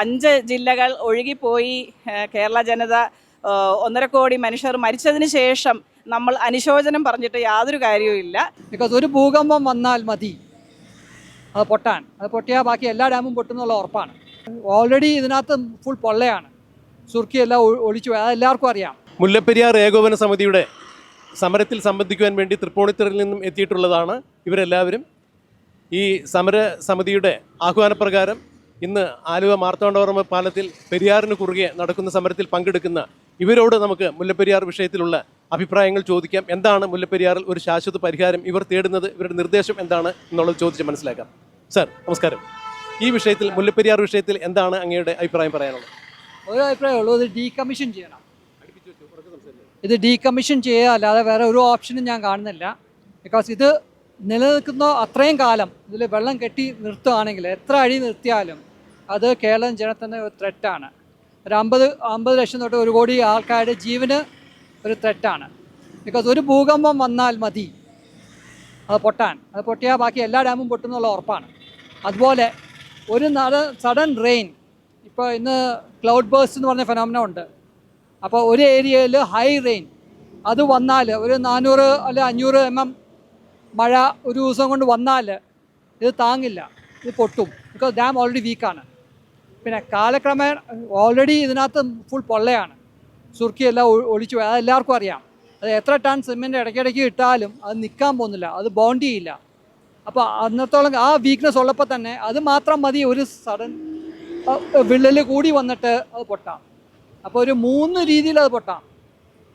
അഞ്ച് ജില്ലകൾ ഒഴുകിപ്പോയി കേരള ജനത ഒന്നര കോടി മനുഷ്യർ മരിച്ചതിന് ശേഷം നമ്മൾ അനുശോചനം പറഞ്ഞിട്ട് യാതൊരു കാര്യവുമില്ല ബിക്കോസ് ഒരു ഭൂകമ്പം വന്നാൽ മതി. അത് പൊട്ടാൻ അത് പൊട്ടിയാൽ ബാക്കി എല്ലാ ഡാമും പൊട്ടുന്നുള്ള ഉറപ്പാണ്. ഓൾറെഡി ഇതിനകത്ത് ഫുൾ പൊള്ളയാണ്. സുർക്കിയെല്ലാം ഒളിച്ചു പോയി. അതെല്ലാവർക്കും അറിയാം. മുല്ലപ്പെരിയാർ ഏകോപന സമിതിയുടെ സമരത്തിൽ സംബന്ധിക്കുവാൻ വേണ്ടി തൃപ്പൂണിത്തുറയിൽ നിന്നും എത്തിയിട്ടുള്ളതാണ് ഇവരെല്ലാവരും. ഈ സമര സമിതിയുടെ ആഹ്വാനപ്രകാരം ഇന്ന് ആലുവ മാർത്താണ്ഡവർമ്മ പാലത്തിൽ പെരിയാറിന് കുറുകെ നടക്കുന്ന സമരത്തിൽ പങ്കെടുക്കുന്ന ഇവരോട് നമുക്ക് മുല്ലപ്പെരിയാർ വിഷയത്തിലുള്ള അഭിപ്രായങ്ങൾ ചോദിക്കാം. എന്താണ് മുല്ലപ്പെരിയാറിൽ ഒരു ശാശ്വത പരിഹാരം ഇവർ തേടുന്നത്? ഇവരുടെ നിർദ്ദേശം എന്താണ് എന്നുള്ളത് ചോദിച്ച് മനസ്സിലാക്കാം. സർ നമസ്കാരം. ഈ വിഷയത്തിൽ മുല്ലപ്പെരിയാർ വിഷയത്തിൽ എന്താണ് അങ്ങയുടെ അഭിപ്രായം പറയാനുള്ളത്? ഒരു അഭിപ്രായമേ ഉള്ളൂ ഇത് ഡീകമ്മീഷൻ ചെയ്യണം. ഇത് ഡീകമ്മീഷൻ ചെയ്യുക അല്ലാതെ വേറെ ഒരു ഓപ്ഷനും ഞാൻ കാണുന്നില്ല. ബിക്കോസ് ഇത് നിലനിൽക്കുന്ന അത്രയും കാലം ഇതിൽ വെള്ളം കെട്ടി നിർത്തുകയാണെങ്കിൽ എത്ര അടി നിർത്തിയാലും അത് കേരളം ജനത്തിന് ഒരു ത്രെറ്റാണ് ഒരു അമ്പത് അമ്പത് ലക്ഷം തൊട്ട് ഒരു കോടി ആൾക്കാരുടെ ജീവന് ഒരു ത്രെറ്റാണ് ബിക്കോസ് ഒരു ഭൂകമ്പം വന്നാൽ മതി. അത് പൊട്ടാൻ. അത് പൊട്ടിയാൽ ബാക്കി എല്ലാ ഡാമും പൊട്ടുന്നുള്ള ഉറപ്പാണ്. അതുപോലെ ഒരു നട സഡൻ റെയിൻ ഇപ്പോൾ ഇന്ന് ക്ലൗഡ് ബേഴ്സ് എന്ന് പറഞ്ഞ ഫെനോമിന ഉണ്ട്. അപ്പോൾ ഒരു ഏരിയയിൽ ഹൈ റെയിൻ അത് വന്നാൽ ഒരു നാനൂറ് അല്ലെ അഞ്ഞൂറ് എം എം മഴ ഒരു ദിവസം കൊണ്ട് വന്നാൽ ഇത് താങ്ങില്ല. ഇത് പൊട്ടും. ബിക്കോസ് ഡാം ഓൾറെഡി വീക്കാണ് പിന്നെ കാലക്രമേണ ഓൾറെഡി ഇതിനകത്ത് ഫുൾ പൊള്ളയാണ്. സുർക്കി എല്ലാം ഒ- ഒളിച്ചു പോയി. അത് എല്ലാവർക്കും അറിയാം. അത് എത്ര ടൺ സിമെന്റ് ഇടയ്ക്കിടയ്ക്ക് ഇട്ടാലും അത് നിൽക്കാൻ പോകുന്നില്ല. അത് ബോണ്ട് ചെയ്യില്ല. അപ്പോൾ അന്നത്തോളം ആ വീക്ക്നെസ് ഉള്ളപ്പോൾ തന്നെ അത് മാത്രം മതി ഒരു സഡൻ വിള്ളൽ കൂടി വന്നിട്ട് അത് പൊട്ടാം. അപ്പോൾ ഒരു മൂന്ന് രീതിയിൽ അത് പൊട്ടാം.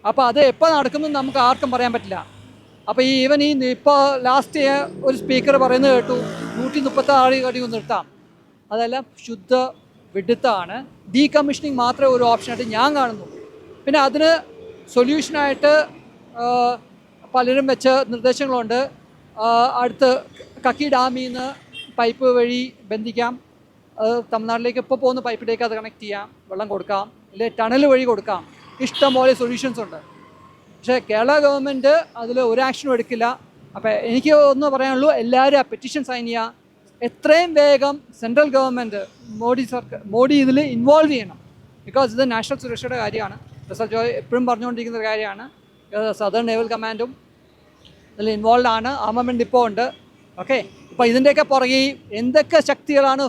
അപ്പോൾ അത് എപ്പോൾ നടക്കുന്നു നമുക്ക് ആർക്കും പറയാൻ പറ്റില്ല. അപ്പോൾ ഈ ഈവൻ ഈ ഇപ്പോൾ ലാസ്റ്റ് ഒരു സ്പീക്കർ പറയുന്നത് കേട്ടു നൂറ്റി മുപ്പത്തി ആറ് കടി നിർത്താം അതെല്ലാം ശുദ്ധ വിഡിത്താണ് ഡീകമ്മീഷനിങ് മാത്രമേ ഒരു ഓപ്ഷനായിട്ട് ഞാൻ കാണുന്നു. പിന്നെ അതിന് സൊല്യൂഷനായിട്ട് പലരും വെച്ച നിർദ്ദേശങ്ങളുണ്ട്. അടുത്ത് കക്കി ഡാമിൽ നിന്ന് പൈപ്പ് വഴി ബന്ധിക്കാം. അത് തമിഴ്നാട്ടിലേക്ക് ഇപ്പോൾ പോകുന്ന പൈപ്പിലേക്ക് അത് കണക്ട് ചെയ്യാം. വെള്ളം കൊടുക്കാം. അല്ലെങ്കിൽ ടണൽ വഴി കൊടുക്കാം. ഇഷ്ടംപോലെ സൊല്യൂഷൻസ് ഉണ്ട്. പക്ഷേ കേരള ഗവൺമെന്റ് അതിൽ ഒരു ആക്ഷനും എടുക്കില്ല. അപ്പോൾ എനിക്ക് ഒന്ന് പറയാനുള്ളൂ എല്ലാവരും ആ പെറ്റീഷൻ സൈൻ ചെയ്യുക എത്രയും വേഗം സെൻട്രൽ ഗവൺമെന്റ് മോഡി സർക്കാർ മോഡി ഇതിൽ ഇൻവോൾവ് ചെയ്യണം. ബിക്കോസ് ഇത് നാഷണൽ സുരക്ഷയുടെ കാര്യമാണ്. റിസർച്ച് എപ്പോഴും പറഞ്ഞുകൊണ്ടിരിക്കുന്ന കാര്യമാണ്. സദേൺ നേവൽ കമാൻഡും ഇതിൽ ഇൻവോൾവ് ആണ്. ആർമമെന്റ് ഇപ്പോൾ ഉണ്ട്. ഓക്കെ ഇപ്പോൾ ഇതിന്റെയൊക്കെ പുറകെ എന്തൊക്കെ ശക്തികളാണ്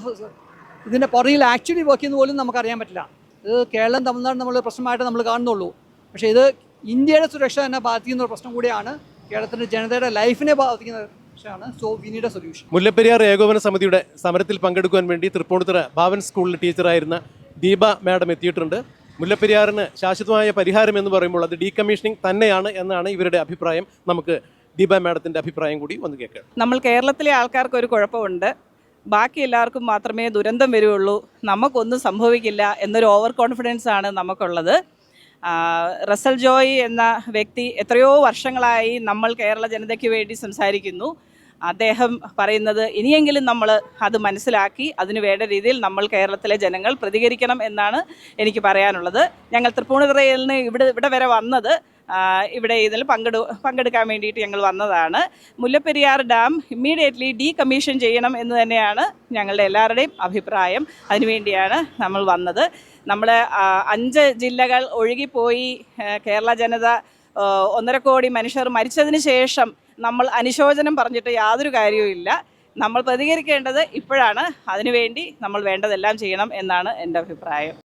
ഇതിന്റെ പുറകിൽ ആക്ച്വലി വർക്ക് ചെയ്യുന്ന പോലും നമുക്കറിയാൻ പറ്റില്ല. ഇത് കേരളം തമിഴ്നാട് നമ്മൾ പ്രശ്നമായിട്ട് നമ്മൾ കാണുന്നുള്ളൂ. പക്ഷേ ഇത് ഇന്ത്യയുടെ സുരക്ഷ തന്നെ ബാധിക്കുന്ന ഒരു പ്രശ്നം കൂടിയാണ് കേരളത്തിന്റെ ജനതയുടെ ലൈഫിനെ ബാധിക്കുന്ന പ്രശ്നമാണ് so we need a solution Mullaperiyar ഏകോപന സമിതിയുടെ സമരത്തിൽ പങ്കെടുക്കുവാൻ വേണ്ടി തൃപ്പൂണിത്തുറ ഭാവൻ സ്കൂളിലെ ടീച്ചറായിരുന്ന ദീപ മാഡം എത്തിയിട്ടുണ്ട്. മുല്ലപ്പെരിയാറിന് ശാശ്വതമായ പരിഹാരം എന്ന് പറയുമ്പോൾ അത് ഡീകമ്മീഷനിങ് തന്നെയാണ് എന്നാണ് ഇവരുടെ അഭിപ്രായം. നമുക്ക് ദീപ മാഡത്തിന്റെ അഭിപ്രായം കൂടി ഒന്ന് കേൾക്കാം. നമ്മൾ കേരളത്തിലെ ആൾക്കാർക്ക് ഒരു കുഴപ്പമുണ്ട്. ബാക്കി എല്ലാവർക്കും മാത്രമേ ദുരന്തം വരുള്ളൂ. നമുക്കൊന്നും സംഭവിക്കില്ല എന്നൊരു ഓവർ കോൺഫിഡൻസ് ആണ് നമുക്കുള്ളത്. റസൽ ജോയ് എന്ന വ്യക്തി എത്രയോ വർഷങ്ങളായി നമ്മൾ കേരള ജനതയ്ക്ക് വേണ്ടി സംസാരിക്കുന്നു. അദ്ദേഹം പറയുന്നത് ഇനിയെങ്കിലും നമ്മൾ അത് മനസ്സിലാക്കി അതിന് വേണ്ട രീതിയിൽ നമ്മൾ കേരളത്തിലെ ജനങ്ങൾ പ്രതികരിക്കണം എന്നാണ് എനിക്ക് പറയാനുള്ളത്. ഞങ്ങൾ തൃപ്പൂണിത്തുറയിൽ നിന്ന് ഇവിടെ ഇവിടെ വരെ വന്നത് ഇവിടെ ഇതിൽ പങ്കെടു പങ്കെടുക്കാൻ വേണ്ടിയിട്ട് ഞങ്ങൾ വന്നതാണ്. Mullaperiyar dam immediately decommission ചെയ്യണം എന്ന് തന്നെയാണ് ഞങ്ങളുടെ എല്ലാവരുടെയും അഭിപ്രായം. അതിനുവേണ്ടിയാണ് നമ്മൾ വന്നത്. നമ്മൾ അഞ്ച് ജില്ലകൾ ഒഴുകിപ്പോയി കേരള ജനത ഒന്നര കോടി മനുഷ്യർ മരിച്ചതിന് ശേഷം നമ്മൾ അനുശോചനം പറഞ്ഞിട്ട് യാതൊരു കാര്യവുമില്ല നമ്മൾ പ്രതികരിക്കേണ്ടത് ഇപ്പോഴാണ്. അതിനുവേണ്ടി നമ്മൾ വേണ്ടതെല്ലാം ചെയ്യണം എന്നാണ് എന്റെ അഭിപ്രായം.